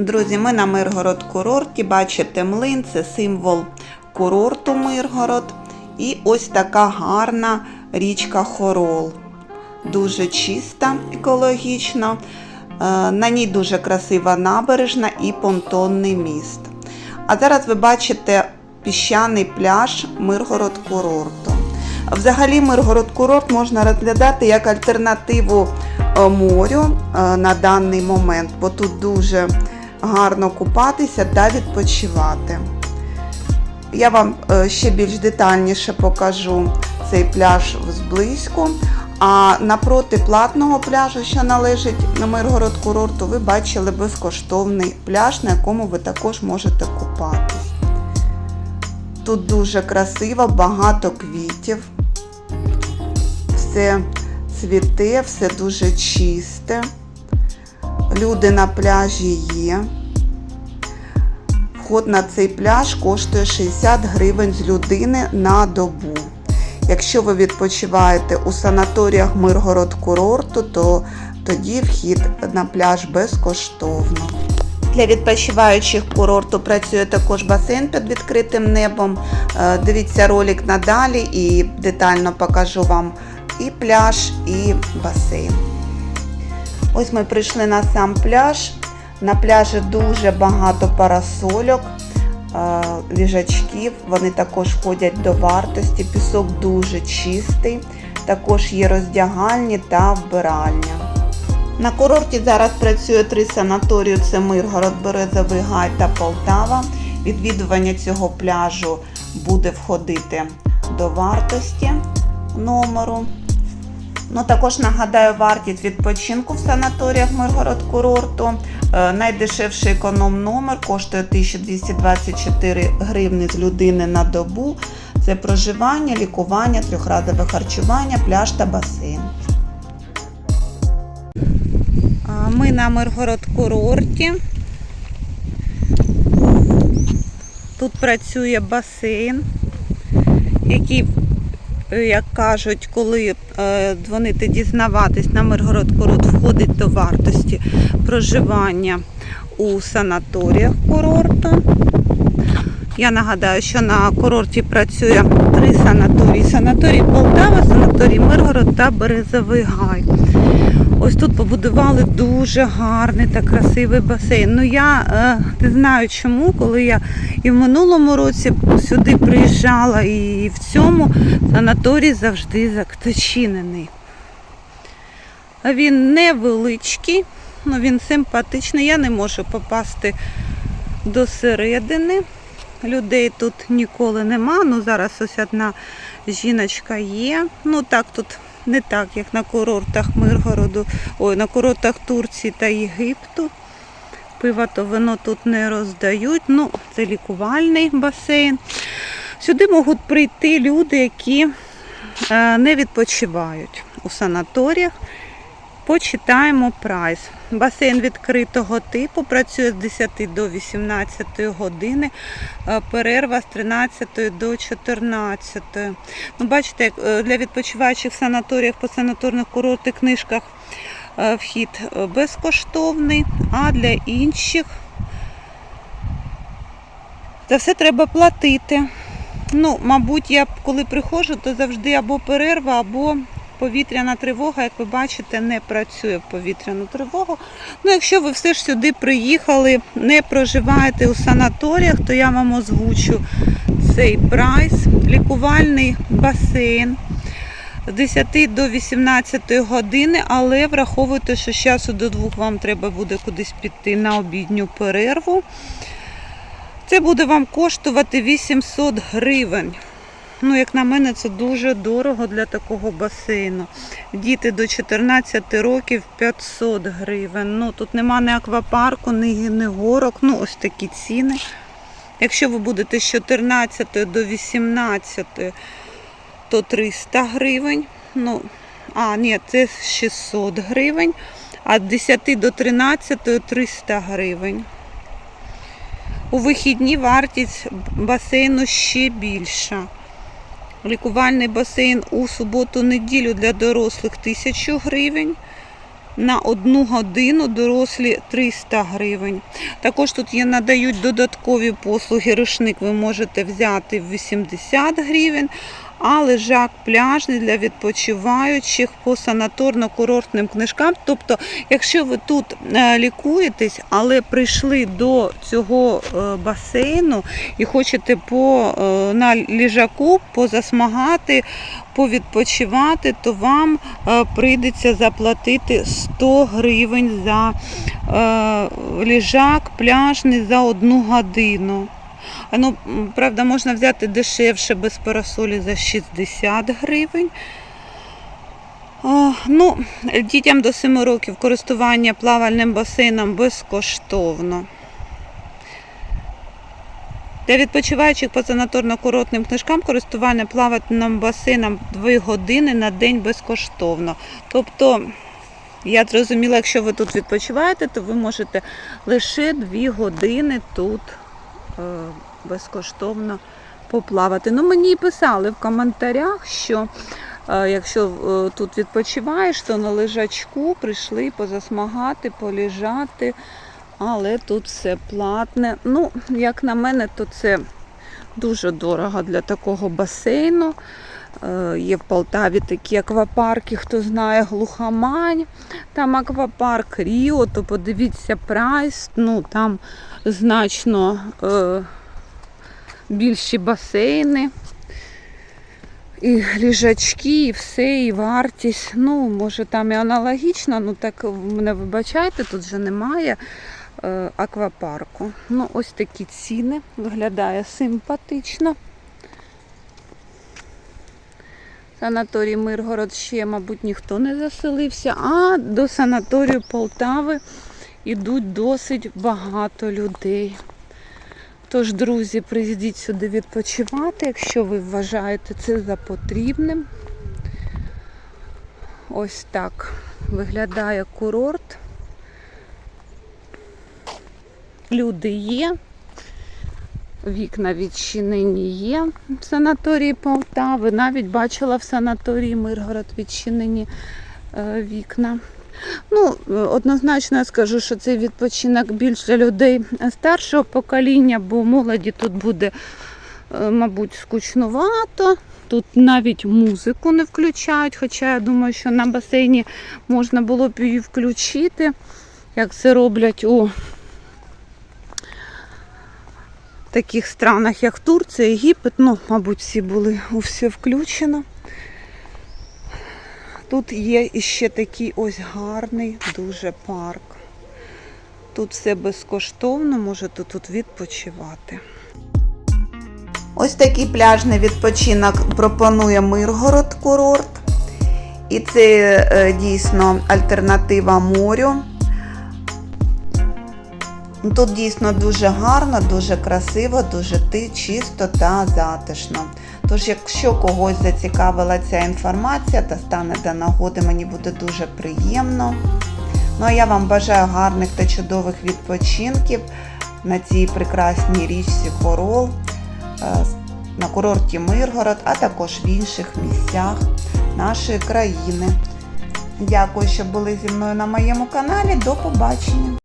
Друзі, ми на Миргород курорті. Бачите, млин це символ курорту Миргород. І ось така гарна річка Хорол. Дуже чиста, екологічна. Е, На ній дуже красива набережна і понтонний міст. А зараз ви бачите піщаний пляж Миргород курорту. Взагалі, Миргород курорт можна розглядати як альтернативу е, морю е, на даний момент, бо тут дуже гарно купатися та відпочивати. Я вам е, ще більш детальніше покажу цей пляж зблизьку. А напроти платного пляжу, що належить на Миргород курорту, ви бачили безкоштовний пляж, на якому ви також можете купатись. Тут дуже красиво, багато квітів. Все цвіте, все дуже чисте. Люди на пляжі є. Вход на цей пляж коштує 60 гривень з людини на добу. Якщо ви відпочиваєте у санаторіях Миргород курорту, то тоді вхід на пляж безкоштовно. Для відпочиваючих курорту працює також басейн під відкритим небом. Е, Дивіться ролик надалі і детально покажу вам і пляж, і басейн. Ось ми прийшли на сам пляж. На пляжі дуже багато парасольок, е, ліжачків. Вони також входять до вартості. Пісок дуже чистий. Також є роздягальні та вбиральня. На курорті зараз працює три санаторії: це Миргород, Березовий Гай та Полтава. Відвідування цього пляжу буде входити до вартості номеру. Ну, також нагадаю вартість відпочинку в санаторіях Миргород курорту. Е, найдешевший економ номер коштує 1224 гривні з людини на добу. Це проживання, лікування, трьохразове харчування, пляж та басейн. Ми на Миргород курорті. Тут працює басейн, який, як кажуть, коли е, дзвонити дізнаватись на Миргород курорт входить до вартості проживання у санаторіях курорту. Я нагадаю, що на курорті працює три санаторії: санаторій Полтава, санаторій Миргород та Березовий Гай. Ось тут побудували дуже гарний та красивий басейн. Ну я е, не знаю чому, коли я і в минулому році сюди приїжджала, і в цьому санаторій завжди зачинений. Він невеличкий, ну він симпатичний. Я не можу попасти до середини. Людей тут ніколи нема. Ну зараз ось одна жіночка є. Ну так тут не так, як на курортах Миргороду, ой, на курортах Турції та Єгипту. Пиво то вино тут не роздають. Ну, це лікувальний басейн. Сюди можуть прийти люди, які е, не відпочивають у санаторіях. Почитаємо прайс. Басейн відкритого типу працює з 10 до 18 години, е, перерва з 13 до 14. Ну, бачите, е, для відпочиваючих в санаторіях по санаторних курортних книжках е, вхід безкоштовний, а для інших за все треба платити. Ну, мабуть, я коли приходжу, то завжди або перерва, або повітряна тривога, як ви бачите, не працює в повітряну тривогу. Ну, якщо ви все ж сюди приїхали, не проживаєте у санаторіях, то я вам озвучу цей прайс. Лікувальний басейн з 10 до 18 години, але враховуйте, що з часу до двох вам треба буде кудись піти на обідню перерву. Це буде вам коштувати 800 гривень. Ну, як на мене, це дуже дорого для такого басейну. Діти до 14 років 500 гривень. Ну, тут нема ні аквапарку, ні, ні горок. Ну, ось такі ціни. Якщо ви будете з 14 до 18, то 300 гривень. Ну, а, ні, це 600 гривень. А з 10 до 13 300 гривень. У вихідні вартість басейну ще більша. Лікувальний басейн у суботу-неділю для дорослих 1000 гривень. на одну годину, дорослі 300 гривень. Також тут є надають додаткові послуги. Рушник ви можете взяти в 80 гривень. А лежак пляжний для відпочиваючих по санаторно-курортним книжкам. Тобто, якщо ви тут е, лікуєтесь, але прийшли до цього е, басейну і хочете по, е, на ліжаку позасмагати, повідпочивати, то вам прийдеться заплатити 100 гривень за ліжак пляжний за одну годину. Ну, правда, можна взяти дешевше без парасолі за 60 гривень. А, ну, дітям до 7 років користування плавальним басейном безкоштовно. Для відпочиваючих по санаторно-курортним книжкам користування плавальним басейном 2 години на день безкоштовно. Тобто, я зрозуміла, якщо ви тут відпочиваєте, то ви можете лише 2 години тут е, безкоштовно поплавати. Ну, мені писали в коментарях, що е, якщо е, тут відпочиваєш, то на лежачку прийшли позасмагати, поліжати, але тут все платне. Ну, як на мене, то це дуже дорого для такого басейну. Е, Є в Полтаві такі аквапарки, хто знає глухомань, там аквапарк Ріо, то подивіться прайс, ну там значно більші басейни, і ліжачки, і все, і вартість. Ну, може там і аналогічно, ну так мене вибачайте, тут вже немає е, аквапарку. Ну, ось такі ціни, виглядає симпатично. Санаторій Миргород ще, мабуть, ніхто не заселився, а до санаторію Полтави йдуть досить багато людей. Тож, друзі, приїздіть сюди відпочивати, якщо ви вважаєте це за потрібним. Ось так виглядає курорт. Люди є, вікна відчинені є в санаторії Полтави. Навіть бачила в санаторії Миргород відчинені е, вікна. Ну, однозначно я скажу, що цей відпочинок більш для людей старшого покоління, бо молоді тут буде, е, мабуть, скучнувато. Тут навіть музику не включають, хоча я думаю, що на басейні можна було б її включити, як це роблять у таких странах, як Турція, Єгипет. Ну, мабуть, всі були у все включено. Тут є іще такий ось гарний дуже парк. Тут все безкоштовно, можете тут відпочивати. Ось такий пляжний відпочинок пропонує Миргород курорт. І це е, дійсно альтернатива морю. Тут дійсно дуже гарно, дуже красиво, дуже чисто та затишно. Тож, якщо когось зацікавила ця інформація та стане до нагоди, мені буде дуже приємно. Ну а я вам бажаю гарних та чудових відпочинків на цій прекрасній річці Хорол, е, на курорті Миргород, а також в інших місцях нашої країни. Дякую, що були зі мною на моєму каналі. До побачення!